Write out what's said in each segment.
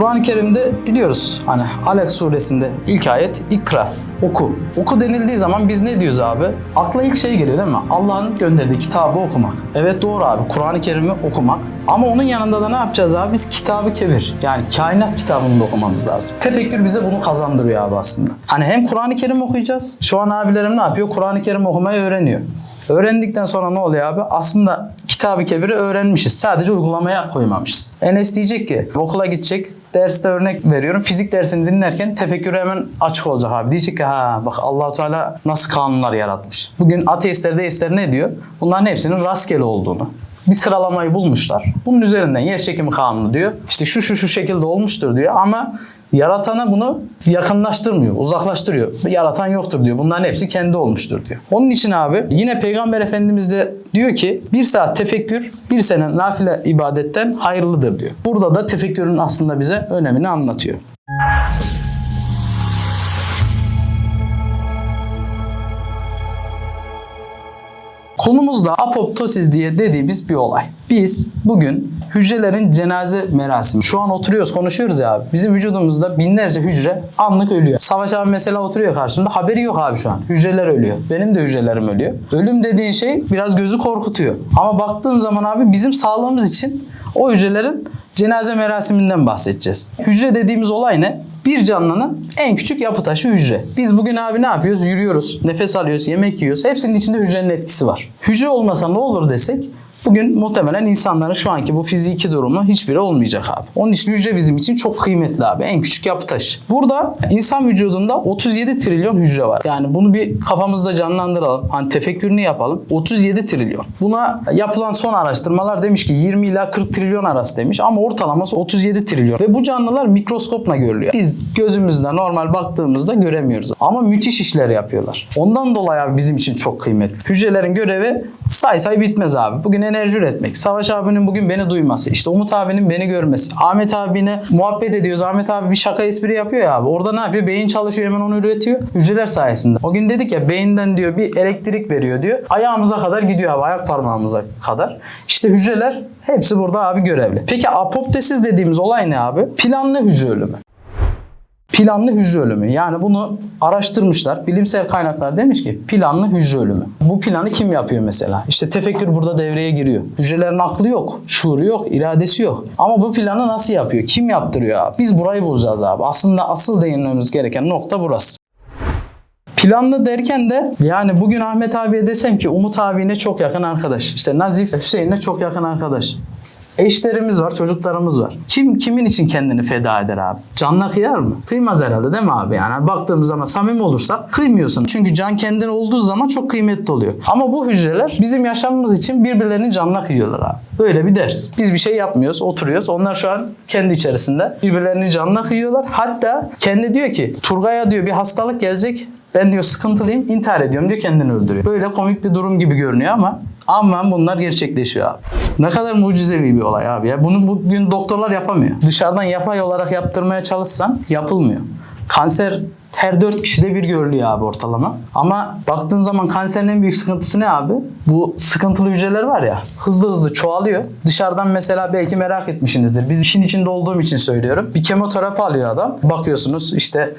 Kur'an-ı Kerim'de biliyoruz hani Alek suresinde ilk ayet ikra oku. Oku denildiği zaman biz ne diyoruz abi? Akla ilk şey geliyor değil mi? Allah'ın gönderdiği kitabı okumak. Evet doğru abi. Kur'an-ı Kerim'i okumak. Ama onun yanında da ne yapacağız abi? Biz kitabı kebir. Yani kainat kitabını da okumamız lazım. Tefekkür bize bunu kazandırıyor abi aslında. Hani hem Kur'an-ı Kerim okuyacağız. Şu an abilerim ne yapıyor? Kur'an-ı Kerim okumayı öğreniyor. Öğrendikten sonra ne oluyor abi? Aslında kitabı kebiri öğrenmişiz. Sadece uygulamaya koymamışız. Enes diyecek ki okula gidecek. Derste örnek veriyorum. Fizik dersini dinlerken tefekkürü hemen açık olacak abi. Diyecek ki ha bak Allahu Teala nasıl kanunlar yaratmış. Bugün ateistler deistler ne diyor? Bunların hepsinin rastgele olduğunu. Bir sıralamayı bulmuşlar. Bunun üzerinden yer çekimi kanunu diyor. İşte şu şu şu şekilde olmuştur diyor ama Yaratana bunu yakınlaştırmıyor, uzaklaştırıyor. Yaratan yoktur diyor. Bunların hepsi kendi olmuştur diyor. Onun için abi yine Peygamber Efendimiz de diyor ki bir saat tefekkür bir sene nafile ibadetten hayırlıdır diyor. Burada da tefekkürün aslında bize önemini anlatıyor. Konumuzda apoptosis diye dediğimiz bir olay. Biz bugün hücrelerin cenaze merasimi. Şu an oturuyoruz konuşuyoruz ya abi. Bizim vücudumuzda binlerce hücre anlık ölüyor. Savaş abi mesela oturuyor karşımda. Haberi yok abi şu an. Hücreler ölüyor. Benim de hücrelerim ölüyor. Ölüm dediğin şey biraz gözü korkutuyor. Ama baktığın zaman abi bizim sağlığımız için o hücrelerin cenaze merasiminden bahsedeceğiz. Hücre dediğimiz olay ne? Bir canlının en küçük yapı taşı hücre. Biz bugün abi ne yapıyoruz? Yürüyoruz, nefes alıyoruz, yemek yiyoruz. Hepsinin içinde hücrenin etkisi var. Hücre olmasa ne olur desek Bugün muhtemelen insanların şu anki bu fiziki durumu hiçbiri olmayacak abi. Onun için hücre bizim için çok kıymetli abi. En küçük yapı taşı. Burada insan vücudunda 37 trilyon hücre var. Yani bunu bir kafamızda canlandıralım. Hani tefekkürünü yapalım. 37 trilyon. Buna yapılan son araştırmalar demiş ki 20 ila 40 trilyon arası demiş ama ortalaması 37 trilyon. Ve bu canlılar mikroskopla görülüyor. Biz gözümüzle normal baktığımızda göremiyoruz. Ama müthiş işler yapıyorlar. Ondan dolayı abi bizim için çok kıymetli. Hücrelerin görevi say say bitmez abi. Bugün enerji üretmek. Savaş abinin bugün beni duyması. işte Umut abinin beni görmesi. Ahmet abine muhabbet ediyoruz. Ahmet abi bir şaka espri yapıyor ya abi. Orada ne yapıyor? Beyin çalışıyor hemen onu üretiyor. Hücreler sayesinde. O gün dedik ya beyinden diyor bir elektrik veriyor diyor. Ayağımıza kadar gidiyor abi. Ayak parmağımıza kadar. İşte hücreler hepsi burada abi görevli. Peki apoptosis dediğimiz olay ne abi? Planlı hücre ölümü planlı hücre ölümü. Yani bunu araştırmışlar. Bilimsel kaynaklar demiş ki planlı hücre ölümü. Bu planı kim yapıyor mesela? İşte tefekkür burada devreye giriyor. Hücrelerin aklı yok, şuuru yok, iradesi yok. Ama bu planı nasıl yapıyor? Kim yaptırıyor abi? Biz burayı bulacağız abi. Aslında asıl değinmemiz gereken nokta burası. Planlı derken de yani bugün Ahmet abiye desem ki Umut abine çok yakın arkadaş. İşte Nazif Hüseyin'e çok yakın arkadaş. Eşlerimiz var, çocuklarımız var. Kim kimin için kendini feda eder abi? Canla kıyar mı? Kıymaz herhalde değil mi abi? Yani baktığımız zaman samimi olursak kıymıyorsun. Çünkü can kendine olduğu zaman çok kıymetli oluyor. Ama bu hücreler bizim yaşamımız için birbirlerini canla kıyıyorlar abi. Böyle bir ders. Biz bir şey yapmıyoruz, oturuyoruz. Onlar şu an kendi içerisinde birbirlerini canla kıyıyorlar. Hatta kendi diyor ki Turgay'a diyor bir hastalık gelecek. Ben diyor sıkıntılıyım, intihar ediyorum diyor kendini öldürüyor. Böyle komik bir durum gibi görünüyor ama ama bunlar gerçekleşiyor abi. Ne kadar mucizevi bir olay abi ya. Bunu bugün doktorlar yapamıyor. Dışarıdan yapay olarak yaptırmaya çalışsan yapılmıyor. Kanser her 4 kişide bir görülüyor abi ortalama. Ama baktığın zaman kanserin en büyük sıkıntısı ne abi? Bu sıkıntılı hücreler var ya hızlı hızlı çoğalıyor. Dışarıdan mesela belki merak etmişsinizdir. Biz işin içinde olduğum için söylüyorum. Bir kemoterapi alıyor adam. Bakıyorsunuz işte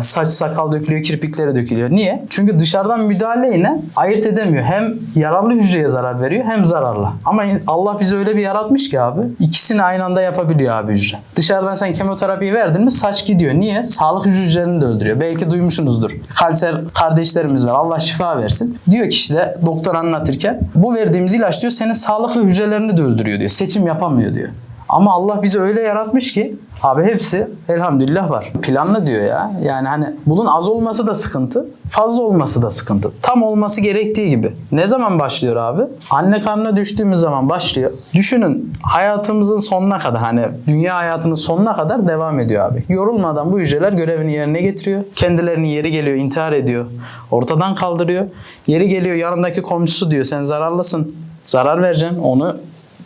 saç sakal dökülüyor, kirpikleri dökülüyor. Niye? Çünkü dışarıdan müdahaleyle ayırt edemiyor. Hem yararlı hücreye zarar veriyor hem zararlı. Ama Allah bizi öyle bir yaratmış ki abi. ikisini aynı anda yapabiliyor abi hücre. Dışarıdan sen kemoterapiyi verdin mi saç gidiyor. Niye? Sağlık hücrelerini de öldürüyor. Belki duymuşsunuzdur. Kanser kardeşlerimiz var. Allah şifa versin. Diyor ki işte doktor anlatırken bu verdiğimiz ilaç diyor senin sağlıklı hücrelerini de öldürüyor diyor. Seçim yapamıyor diyor. Ama Allah bizi öyle yaratmış ki abi hepsi elhamdülillah var. Planlı diyor ya. Yani hani bunun az olması da sıkıntı, fazla olması da sıkıntı. Tam olması gerektiği gibi. Ne zaman başlıyor abi? Anne karnına düştüğümüz zaman başlıyor. Düşünün hayatımızın sonuna kadar hani dünya hayatının sonuna kadar devam ediyor abi. Yorulmadan bu hücreler görevini yerine getiriyor. Kendilerinin yeri geliyor intihar ediyor. Ortadan kaldırıyor. Yeri geliyor yanındaki komşusu diyor sen zararlısın. Zarar vereceksin onu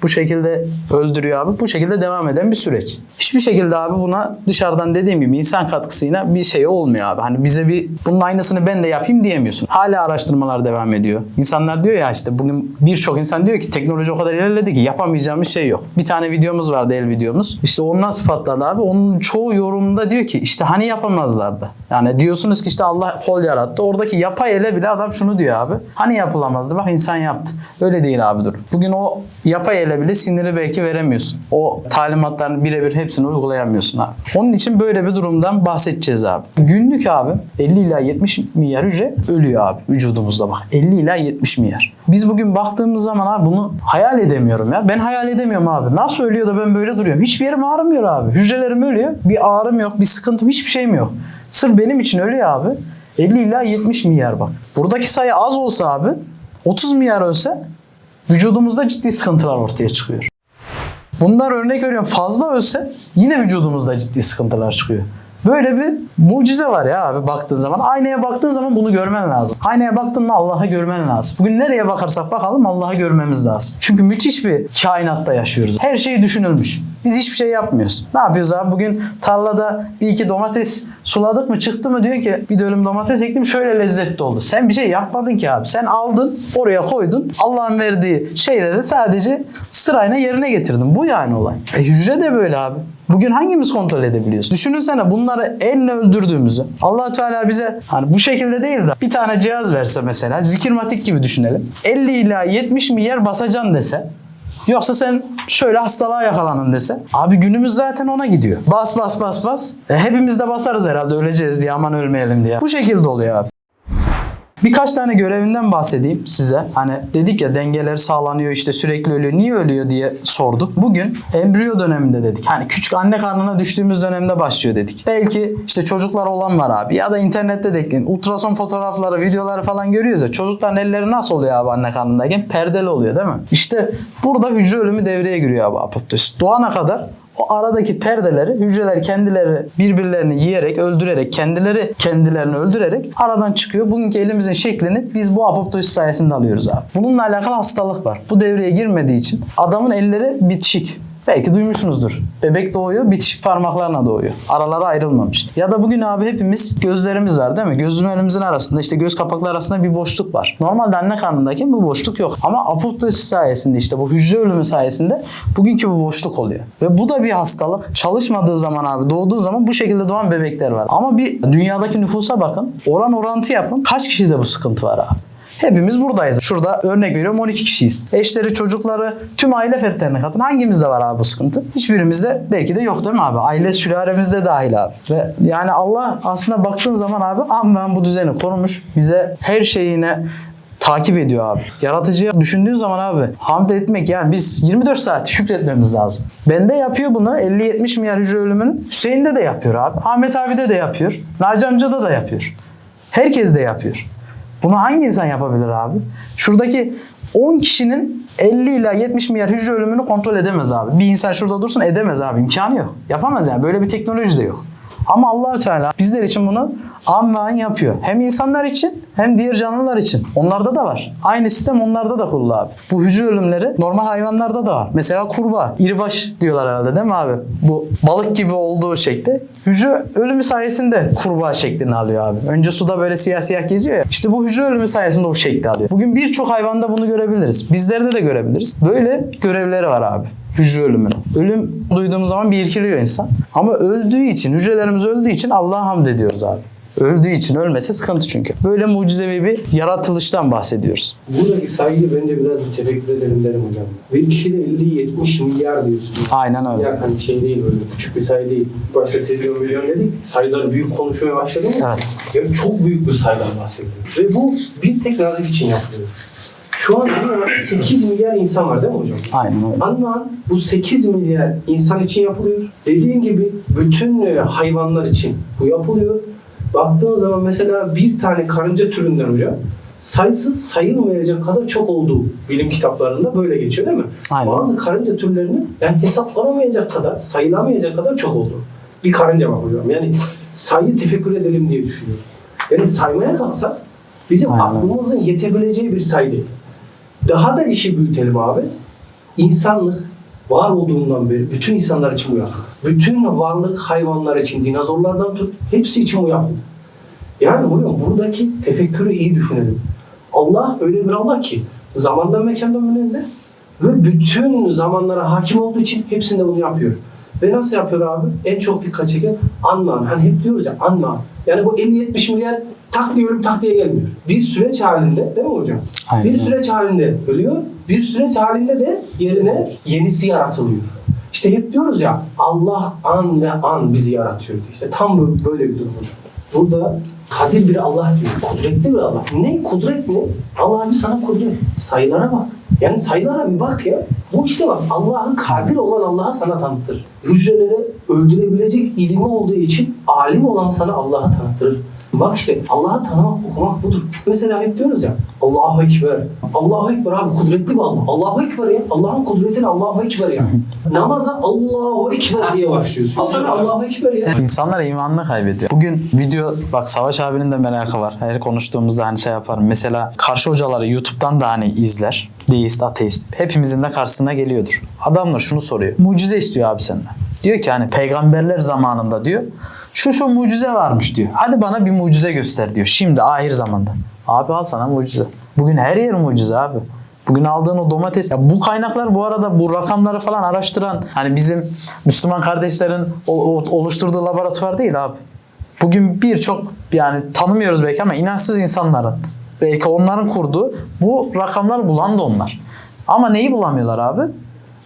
Bu şekilde öldürüyor abi. Bu şekilde devam eden bir süreç. Hiçbir şekilde abi buna dışarıdan dediğim gibi insan katkısıyla bir şey olmuyor abi. Hani bize bir bunun aynısını ben de yapayım diyemiyorsun. Hala araştırmalar devam ediyor. İnsanlar diyor ya işte bugün birçok insan diyor ki teknoloji o kadar ilerledi ki yapamayacağımız şey yok. Bir tane videomuz vardı el videomuz. İşte onu nasıl patladı abi? Onun çoğu yorumunda diyor ki işte hani yapamazlardı. Yani diyorsunuz ki işte Allah kol yarattı. Oradaki yapay ele bile adam şunu diyor abi. Hani yapılamazdı bak insan yaptı. Öyle değil abi durum. Bugün o yapay ele bile siniri belki veremiyorsun. O talimatların birebir hepsini uygulayamıyorsun abi. Onun için böyle bir durumdan bahsedeceğiz abi. Günlük abi 50 ila 70 milyar hücre ölüyor abi vücudumuzda bak. 50 ila 70 milyar. Biz bugün baktığımız zaman abi bunu hayal edemiyorum ya. Ben hayal edemiyorum abi. Nasıl ölüyor da ben böyle duruyorum? Hiçbir yerim ağrımıyor abi. Hücrelerim ölüyor. Bir ağrım yok, bir sıkıntım, hiçbir şeyim yok. Sırf benim için ölüyor abi. 50 ila 70 milyar bak. Buradaki sayı az olsa abi 30 milyar ölse vücudumuzda ciddi sıkıntılar ortaya çıkıyor. Bunlar örnek veriyorum fazla ölse yine vücudumuzda ciddi sıkıntılar çıkıyor. Böyle bir mucize var ya abi baktığın zaman. Aynaya baktığın zaman bunu görmen lazım. Aynaya baktın mı Allah'ı görmen lazım. Bugün nereye bakarsak bakalım Allah'ı görmemiz lazım. Çünkü müthiş bir kainatta yaşıyoruz. Her şey düşünülmüş. Biz hiçbir şey yapmıyoruz. Ne yapıyoruz abi? Bugün tarlada bir iki domates suladık mı çıktı mı diyor ki bir dönüm domates ektim şöyle lezzetli oldu. Sen bir şey yapmadın ki abi. Sen aldın oraya koydun. Allah'ın verdiği şeyleri sadece sırayla yerine getirdin. Bu yani olay. E, hücre de böyle abi. Bugün hangimiz kontrol edebiliyoruz? Düşünsene bunları elle öldürdüğümüzü. allah Teala bize hani bu şekilde değil de bir tane cihaz verse mesela zikirmatik gibi düşünelim. 50 ila 70 milyar basacaksın dese Yoksa sen şöyle hastalığa yakalanın dese. Abi günümüz zaten ona gidiyor. Bas bas bas bas. E, hepimiz de basarız herhalde öleceğiz diye aman ölmeyelim diye. Bu şekilde oluyor abi. Birkaç tane görevinden bahsedeyim size. Hani dedik ya dengeler sağlanıyor işte sürekli ölüyor. Niye ölüyor diye sorduk. Bugün embriyo döneminde dedik. Hani küçük anne karnına düştüğümüz dönemde başlıyor dedik. Belki işte çocuklar olan var abi. Ya da internette de. Ultrason fotoğrafları, videoları falan görüyoruz ya. Çocukların elleri nasıl oluyor abi anne karnındayken? Perdeli oluyor değil mi? İşte burada hücre ölümü devreye giriyor abi apoptosis. Doğana kadar o aradaki perdeleri hücreler kendileri birbirlerini yiyerek, öldürerek, kendileri kendilerini öldürerek aradan çıkıyor. Bugünkü elimizin şeklini biz bu apoptosis sayesinde alıyoruz abi. Bununla alakalı hastalık var. Bu devreye girmediği için adamın elleri bitişik. Belki duymuşsunuzdur. Bebek doğuyor, bitişik parmaklarına doğuyor. Araları ayrılmamış. Ya da bugün abi hepimiz gözlerimiz var değil mi? Gözlerimizin arasında işte göz kapakları arasında bir boşluk var. Normalde anne karnındayken bu boşluk yok. Ama apoptosis sayesinde işte bu hücre ölümü sayesinde bugünkü bu boşluk oluyor. Ve bu da bir hastalık. Çalışmadığı zaman abi doğduğu zaman bu şekilde doğan bebekler var. Ama bir dünyadaki nüfusa bakın. Oran orantı yapın. Kaç kişide bu sıkıntı var abi? Hepimiz buradayız. Şurada örnek veriyorum 12 kişiyiz. Eşleri, çocukları, tüm aile fertlerine katın. Hangimizde var abi bu sıkıntı? Hiçbirimizde belki de yok değil mi abi? Aile sülalemizde dahil abi. Ve yani Allah aslında baktığın zaman abi ben bu düzeni korumuş. Bize her şeyine takip ediyor abi. Yaratıcıya düşündüğün zaman abi hamd etmek yani biz 24 saat şükretmemiz lazım. Bende yapıyor bunu 50-70 milyar hücre ölümünü. Hüseyin'de de yapıyor abi. Ahmet abide de yapıyor. Naci amcada da yapıyor. Herkes de yapıyor. Bunu hangi insan yapabilir abi? Şuradaki 10 kişinin 50 ila 70 milyar hücre ölümünü kontrol edemez abi. Bir insan şurada dursun edemez abi. İmkanı yok. Yapamaz yani. Böyle bir teknoloji de yok. Ama allah Teala bizler için bunu an ve an yapıyor. Hem insanlar için hem diğer canlılar için. Onlarda da var. Aynı sistem onlarda da kurulu abi. Bu hücre ölümleri normal hayvanlarda da var. Mesela kurbağa. İribaş diyorlar herhalde değil mi abi? Bu balık gibi olduğu şekli. Hücre ölümü sayesinde kurbağa şeklini alıyor abi. Önce suda böyle siyah siyah geziyor ya. İşte bu hücre ölümü sayesinde o şekli alıyor. Bugün birçok hayvanda bunu görebiliriz. Bizlerde de görebiliriz. Böyle görevleri var abi hücre ölümünü. Ölüm duyduğumuz zaman bir irkiliyor insan. Ama öldüğü için, hücrelerimiz öldüğü için Allah'a hamd ediyoruz abi. Öldüğü için ölmese sıkıntı çünkü. Böyle mucizevi bir yaratılıştan bahsediyoruz. Buradaki saygıyı bence biraz bir tefekkür edelim derim hocam. Bir kişide 50-70 milyar diyorsun. Aynen öyle. Milyar hani şey değil böyle küçük bir sayı değil. Başta trilyon milyon dedik. Sayıları büyük konuşmaya başladı mı? Evet. Yani çok büyük bir sayıdan bahsediyoruz. Ve bu bir tek nazik için yapılıyor. Şu an dünyada 8 milyar insan var değil mi hocam? Aynen öyle. Ama bu 8 milyar insan için yapılıyor. Dediğin gibi bütün e, hayvanlar için bu yapılıyor. Baktığın zaman mesela bir tane karınca türünden hocam sayısız sayılmayacak kadar çok olduğu bilim kitaplarında böyle geçiyor değil mi? Aynen. Bazı karınca türlerinin yani hesaplanamayacak kadar, sayılamayacak kadar çok olduğu. Bir karınca var hocam. Yani sayı tefekkür edelim diye düşünüyorum. Yani saymaya kalksak bizim Aynen. aklımızın yetebileceği bir sayı değil. Daha da işi büyütelim abi. İnsanlık var olduğundan beri bütün insanlar için yapıldı. Bütün varlık hayvanlar için, dinozorlardan tut, hepsi için yapıldı. Yani hocam buradaki tefekkürü iyi düşünelim. Allah öyle bir Allah ki zamandan mekandan münezzeh ve bütün zamanlara hakim olduğu için hepsinde bunu yapıyor. Ve nasıl yapıyor abi? En çok dikkat çeken anman. Hani hep diyoruz ya anman. Yani bu 50-70 milyar tak diyorum tak diye gelmiyor. Bir süreç halinde değil mi hocam? Aynen. Bir süreç halinde ölüyor. Bir süreç halinde de yerine yenisi yaratılıyor. İşte hep diyoruz ya Allah an ve an bizi yaratıyor. diye. İşte tam bö- böyle bir durum hocam. Burada kadir bir Allah diyor. Kudretli bir Allah. Ne? Kudret ne? Allah bir sana kudret. Sayılara bak. Yani sayılara bir bak ya. Bu işte bak Allah'ı kadir olan Allah'a sana tanıtır. Hücrelere öldürebilecek ilmi olduğu için alim olan sana Allah'ı tanıtır. Bak işte Allah'ı tanımak, okumak budur. Mesela hep diyoruz ya Allahu Ekber. Allahu Ekber abi kudretli bir Allah. Allahu Ekber ya. Allah'ın kudretine Allahu Ekber ya. Namaza Allahu Ekber diye başlıyorsun. Sonra Allahu Ekber ya. İnsanlar imanını kaybediyor. Bugün video bak Savaş abinin de merakı var. Her konuştuğumuzda hani şey yaparım. Mesela karşı hocaları YouTube'dan da hani izler. Deist, ateist. Hepimizin de karşısına geliyordur. Adamlar şunu soruyor. Mucize istiyor abi senden. Diyor ki hani peygamberler zamanında diyor. Şu şu mucize varmış diyor. Hadi bana bir mucize göster diyor. Şimdi ahir zamanda. Abi al sana mucize. Bugün her yer mucize abi. Bugün aldığın o domates. Ya bu kaynaklar bu arada bu rakamları falan araştıran hani bizim Müslüman kardeşlerin oluşturduğu laboratuvar değil abi. Bugün birçok yani tanımıyoruz belki ama inançsız insanların belki onların kurduğu bu rakamları bulan da onlar. Ama neyi bulamıyorlar abi?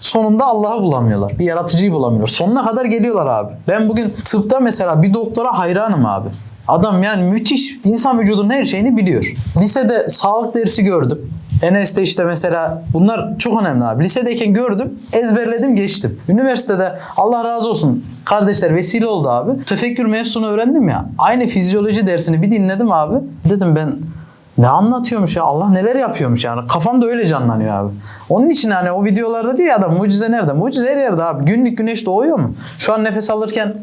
Sonunda Allah'ı bulamıyorlar. Bir yaratıcıyı bulamıyorlar. Sonuna kadar geliyorlar abi. Ben bugün tıpta mesela bir doktora hayranım abi. Adam yani müthiş insan vücudunun her şeyini biliyor. Lisede sağlık dersi gördüm. Enes'te işte mesela bunlar çok önemli abi. Lisedeyken gördüm, ezberledim, geçtim. Üniversitede Allah razı olsun kardeşler vesile oldu abi. Tefekkür mevzusunu öğrendim ya. Aynı fizyoloji dersini bir dinledim abi. Dedim ben ne anlatıyormuş ya Allah neler yapıyormuş yani kafamda öyle canlanıyor abi. Onun için hani o videolarda diyor ya adam mucize nerede? Mucize her yerde abi. Günlük güneş doğuyor mu? Şu an nefes alırken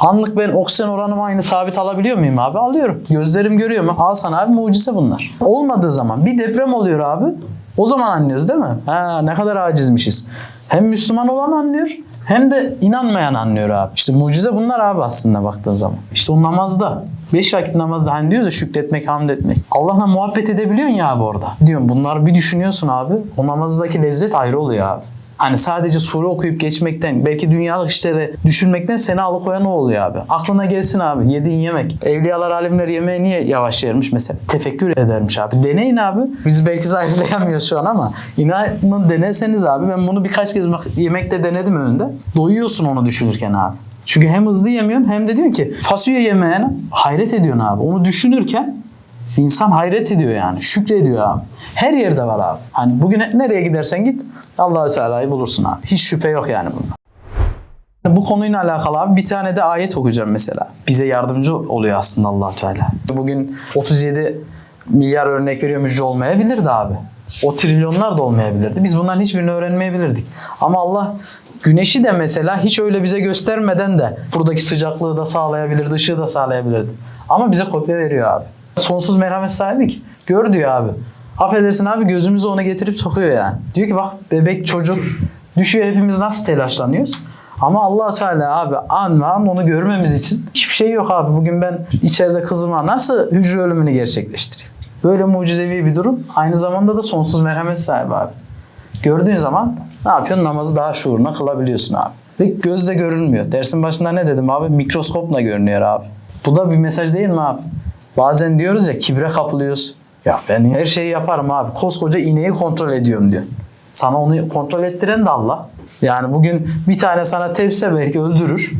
anlık ben oksijen oranımı aynı sabit alabiliyor muyum abi? Alıyorum. Gözlerim görüyor mu? Al sana abi mucize bunlar. Olmadığı zaman bir deprem oluyor abi. O zaman anlıyoruz değil mi? Ha, ne kadar acizmişiz. Hem Müslüman olan anlıyor hem de inanmayan anlıyor abi. İşte mucize bunlar abi aslında baktığın zaman. İşte o namazda. Beş vakit namazda hani diyoruz ya şükretmek, hamd etmek. Allah'la muhabbet edebiliyorsun ya abi orada. Diyorum bunları bir düşünüyorsun abi. O namazdaki lezzet ayrı oluyor abi. Hani sadece sure okuyup geçmekten, belki dünyalık işleri düşünmekten seni alıkoyan o oluyor abi. Aklına gelsin abi yediğin yemek. Evliyalar, alimler yemeğe niye yavaş yermiş mesela? Tefekkür edermiş abi. Deneyin abi. Biz belki zayıflayamıyoruz şu an ama inanın deneseniz abi. Ben bunu birkaç kez yemekte denedim önünde. Doyuyorsun onu düşünürken abi. Çünkü hem hızlı yemiyorsun hem de diyorsun ki fasulye yemeyene hayret ediyorsun abi. Onu düşünürken İnsan hayret ediyor yani. Şükrediyor abi. Her yerde var abi. Hani bugün nereye gidersen git Allahü Teala'yı bulursun abi. Hiç şüphe yok yani bunda. Bu konuyla alakalı abi bir tane de ayet okuyacağım mesela. Bize yardımcı oluyor aslında allah Teala. Bugün 37 milyar örnek veriyor müjde olmayabilirdi abi. O trilyonlar da olmayabilirdi. Biz bunların hiçbirini öğrenmeyebilirdik. Ama Allah güneşi de mesela hiç öyle bize göstermeden de buradaki sıcaklığı da sağlayabilirdi, ışığı da sağlayabilirdi. Ama bize kopya veriyor abi. Sonsuz merhamet sahibi ki. Gör diyor abi. Affedersin abi gözümüzü ona getirip sokuyor yani. Diyor ki bak bebek çocuk düşüyor hepimiz nasıl telaşlanıyoruz. Ama allah Teala abi an an onu görmemiz için hiçbir şey yok abi. Bugün ben içeride kızıma nasıl hücre ölümünü gerçekleştireyim? Böyle mucizevi bir durum. Aynı zamanda da sonsuz merhamet sahibi abi. Gördüğün zaman ne yapıyorsun? Namazı daha şuuruna kılabiliyorsun abi. Ve gözle görünmüyor. Dersin başında ne dedim abi? Mikroskopla görünüyor abi. Bu da bir mesaj değil mi abi? Bazen diyoruz ya kibre kapılıyoruz. Ya ben her şeyi yaparım abi. Koskoca ineği kontrol ediyorum diyor. Sana onu kontrol ettiren de Allah. Yani bugün bir tane sana tepse belki öldürür.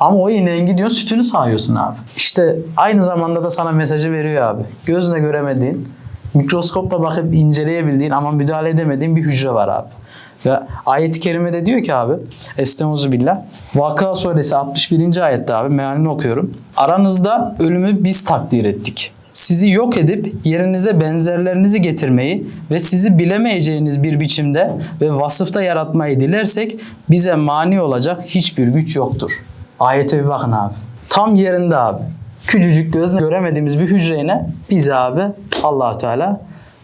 Ama o ineğin gidiyorsun sütünü sağıyorsun abi. İşte aynı zamanda da sana mesajı veriyor abi. Gözle göremediğin, mikroskopla bakıp inceleyebildiğin ama müdahale edemediğin bir hücre var abi. Ve ayet-i kerimede diyor ki abi Estaizu billah. Vaka suresi 61. ayette abi mealini okuyorum. Aranızda ölümü biz takdir ettik. Sizi yok edip yerinize benzerlerinizi getirmeyi ve sizi bilemeyeceğiniz bir biçimde ve vasıfta yaratmayı dilersek bize mani olacak hiçbir güç yoktur. Ayete bir bakın abi. Tam yerinde abi. Küçücük gözle göremediğimiz bir hücreyine biz abi allah Teala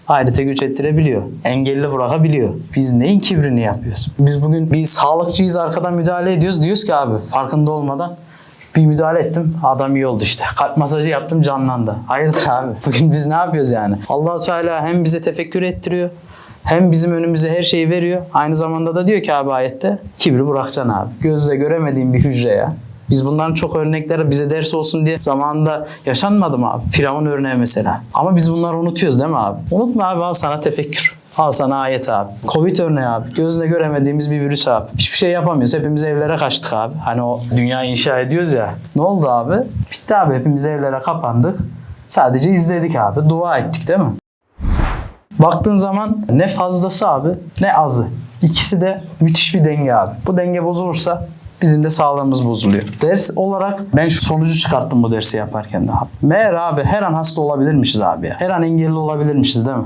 Ahirete güç ettirebiliyor. Engelli bırakabiliyor. Biz neyin kibrini yapıyoruz? Biz bugün bir sağlıkçıyız arkadan müdahale ediyoruz. Diyoruz ki abi farkında olmadan bir müdahale ettim. Adam iyi oldu işte. Kalp masajı yaptım canlandı. Hayırdır abi? Bugün biz ne yapıyoruz yani? Allahu Teala hem bize tefekkür ettiriyor. Hem bizim önümüze her şeyi veriyor. Aynı zamanda da diyor ki abi ayette kibri bırakacaksın abi. Gözle göremediğin bir hücreye. Biz bunların çok örnekleri bize ders olsun diye zamanında yaşanmadı mı abi? Firavun örneği mesela. Ama biz bunları unutuyoruz değil mi abi? Unutma abi al sana tefekkür. Al sana ayet abi. Covid örneği abi. Gözle göremediğimiz bir virüs abi. Hiçbir şey yapamıyoruz. Hepimiz evlere kaçtık abi. Hani o dünyayı inşa ediyoruz ya. Ne oldu abi? Bitti abi. Hepimiz evlere kapandık. Sadece izledik abi. Dua ettik değil mi? Baktığın zaman ne fazlası abi ne azı. İkisi de müthiş bir denge abi. Bu denge bozulursa bizim de sağlığımız bozuluyor. Ders olarak ben şu sonucu çıkarttım bu dersi yaparken de. Meğer abi her an hasta olabilirmişiz abi ya. Her an engelli olabilirmişiz değil mi?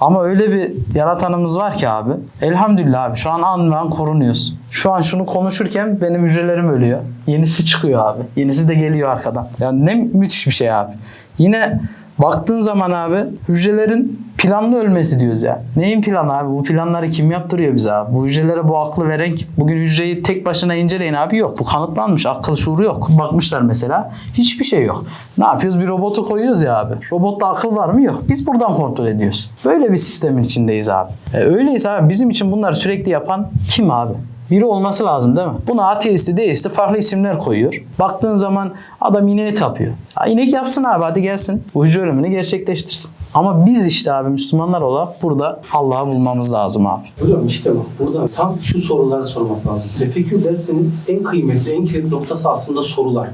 Ama öyle bir yaratanımız var ki abi. Elhamdülillah abi şu an an ve an korunuyoruz. Şu an şunu konuşurken benim hücrelerim ölüyor. Yenisi çıkıyor abi. Yenisi de geliyor arkadan. Yani ne müthiş bir şey abi. Yine baktığın zaman abi hücrelerin planlı ölmesi diyoruz ya. Neyin planı abi? Bu planları kim yaptırıyor bize abi? Bu hücrelere bu aklı veren kim? Bugün hücreyi tek başına inceleyin abi yok. Bu kanıtlanmış. Akıl şuuru yok. Bakmışlar mesela. Hiçbir şey yok. Ne yapıyoruz? Bir robotu koyuyoruz ya abi. Robotta akıl var mı? Yok. Biz buradan kontrol ediyoruz. Böyle bir sistemin içindeyiz abi. E, öyleyse abi bizim için bunları sürekli yapan kim abi? Biri olması lazım değil mi? Buna ateisti, deisti farklı isimler koyuyor. Baktığın zaman adam ineği tapıyor. Ha, inek yapsın abi hadi gelsin. Bu hücre ölümünü gerçekleştirsin. Ama biz işte abi Müslümanlar olarak burada Allah'ı bulmamız lazım abi. Hocam işte bak burada tam şu soruları sormak lazım. Tefekkür dersinin en kıymetli, en kilit noktası aslında sorular.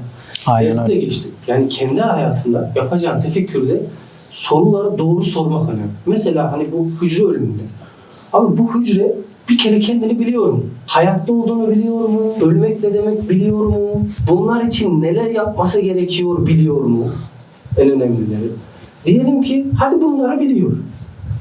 Aynen Dersi de öyle. geçtik. Yani kendi hayatında yapacağın tefekkürde soruları doğru sormak önemli. Mesela hani bu hücre ölümünde. Abi bu hücre bir kere kendini biliyor mu? Hayatta olduğunu biliyor mu? Ölmek ne demek biliyor mu? Bunlar için neler yapması gerekiyor biliyor mu? En önemlileri. Diyelim ki hadi bunları biliyor.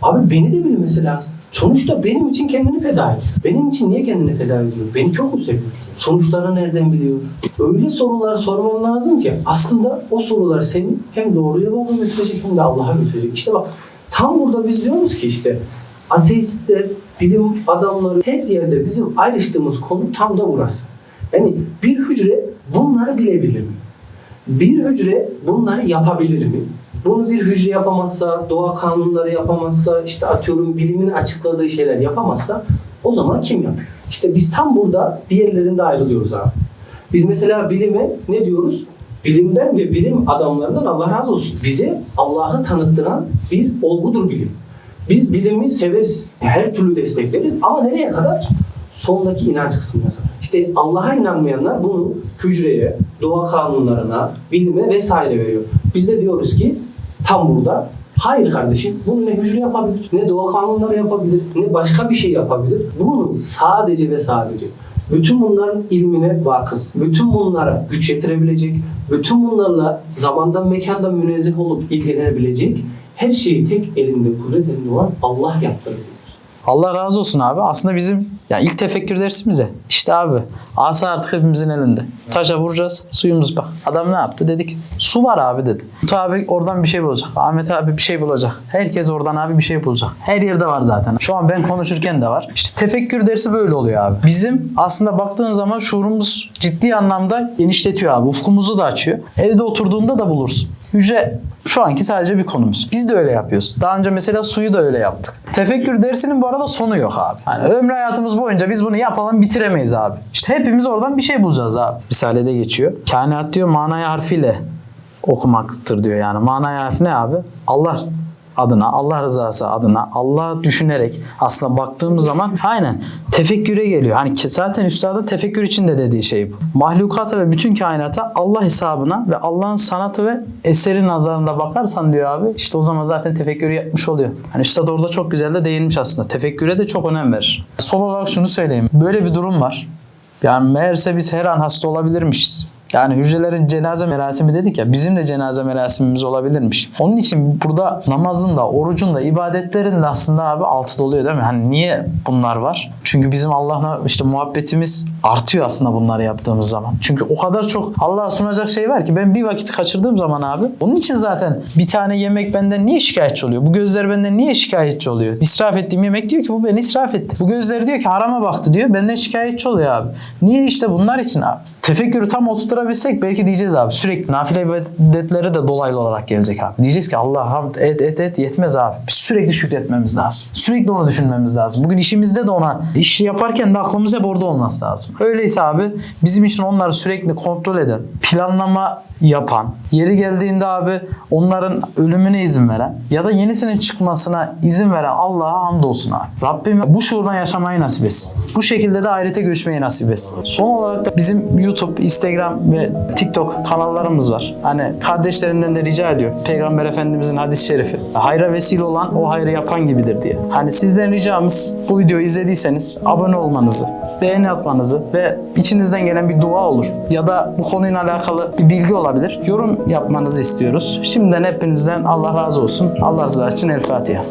Abi beni de bilmesi lazım. Sonuçta benim için kendini feda ediyor. Benim için niye kendini feda ediyor? Beni çok mu seviyor? Sonuçları nereden biliyor? Öyle sorular sorman lazım ki aslında o sorular seni hem doğru yola götürecek hem de Allah'a götürecek. İşte bak tam burada biz diyoruz ki işte ateistler, bilim adamları her yerde bizim ayrıştığımız konu tam da burası. Yani bir hücre bunları bilebilir mi? Bir hücre bunları yapabilir mi? Bunu bir hücre yapamazsa, doğa kanunları yapamazsa, işte atıyorum bilimin açıkladığı şeyler yapamazsa o zaman kim yapıyor? İşte biz tam burada diğerlerinde ayrılıyoruz abi. Biz mesela bilime ne diyoruz? Bilimden ve bilim adamlarından Allah razı olsun. Bize Allah'ı tanıttıran bir olgudur bilim. Biz bilimi severiz. Her türlü destekleriz ama nereye kadar? Sondaki inanç kısmına kadar. İşte Allah'a inanmayanlar bunu hücreye, doğa kanunlarına, bilime vesaire veriyor. Biz de diyoruz ki tam burada Hayır kardeşim bunu ne hücre yapabilir, ne doğa kanunları yapabilir, ne başka bir şey yapabilir. Bunu sadece ve sadece bütün bunların ilmine vakıf, bütün bunlara güç yetirebilecek, bütün bunlarla zamandan mekandan münezzeh olup ilgilenebilecek her şeyi tek elinde, kudret elinde olan Allah yaptırabiliyor. Allah razı olsun abi. Aslında bizim ya ilk tefekkür dersimize. İşte abi asa artık hepimizin elinde. Taşa vuracağız. Suyumuz bak. Adam ne yaptı? Dedik su var abi dedi. Umut abi oradan bir şey bulacak. Ahmet abi bir şey bulacak. Herkes oradan abi bir şey bulacak. Her yerde var zaten. Şu an ben konuşurken de var. İşte tefekkür dersi böyle oluyor abi. Bizim aslında baktığın zaman şuurumuz ciddi anlamda genişletiyor abi. Ufkumuzu da açıyor. Evde oturduğunda da bulursun. Hücre şu anki sadece bir konumuz. Biz de öyle yapıyoruz. Daha önce mesela suyu da öyle yaptık. Tefekkür dersinin bu arada sonu yok abi. Yani ömrü hayatımız boyunca biz bunu yapalım bitiremeyiz abi. İşte hepimiz oradan bir şey bulacağız abi. Risalede geçiyor. Kainat diyor manaya harfiyle okumaktır diyor yani. Manaya harfi ne abi? Allah adına, Allah rızası adına, Allah düşünerek aslında baktığımız zaman aynen tefekküre geliyor. Hani zaten üstadın tefekkür için de dediği şey bu. Mahlukata ve bütün kainata Allah hesabına ve Allah'ın sanatı ve eseri nazarında bakarsan diyor abi işte o zaman zaten tefekkürü yapmış oluyor. Hani üstad orada çok güzel de değinmiş aslında. Tefekküre de çok önem verir. Son olarak şunu söyleyeyim. Böyle bir durum var. Yani meğerse biz her an hasta olabilirmişiz. Yani hücrelerin cenaze merasimi dedik ya bizim de cenaze merasimimiz olabilirmiş. Onun için burada namazın da, orucun da, ibadetlerin de aslında abi altı doluyor değil mi? Hani niye bunlar var? Çünkü bizim Allah'la işte muhabbetimiz artıyor aslında bunları yaptığımız zaman. Çünkü o kadar çok Allah'a sunacak şey var ki ben bir vakit kaçırdığım zaman abi onun için zaten bir tane yemek benden niye şikayetçi oluyor? Bu gözler benden niye şikayetçi oluyor? İsraf ettiğim yemek diyor ki bu beni israf etti. Bu gözler diyor ki harama baktı diyor. Benden şikayetçi oluyor abi. Niye işte bunlar için abi? Tefekkürü tam oturtturabilsek belki diyeceğiz abi. Sürekli nafile ibadetleri de dolaylı olarak gelecek abi. Diyeceğiz ki Allah hamd et et et yetmez abi. Biz sürekli şükretmemiz lazım. Sürekli onu düşünmemiz lazım. Bugün işimizde de ona iş yaparken de aklımız hep orada olması lazım. Öyleyse abi bizim için onları sürekli kontrol eden, planlama yapan, yeri geldiğinde abi onların ölümüne izin veren ya da yenisinin çıkmasına izin veren Allah'a hamdolsun abi. Rabbim bu şuurdan yaşamayı nasip etsin. Bu şekilde de ahirete göçmeyi nasip etsin. Son olarak da bizim YouTube, Instagram ve TikTok kanallarımız var. Hani kardeşlerimden de rica ediyorum. Peygamber Efendimizin hadis-i şerifi. Hayra vesile olan o hayrı yapan gibidir diye. Hani sizden ricamız bu videoyu izlediyseniz abone olmanızı, beğeni atmanızı ve içinizden gelen bir dua olur ya da bu konuyla alakalı bir bilgi olabilir. Yorum yapmanızı istiyoruz. Şimdiden hepinizden Allah razı olsun. Allah rızası için El Fatiha.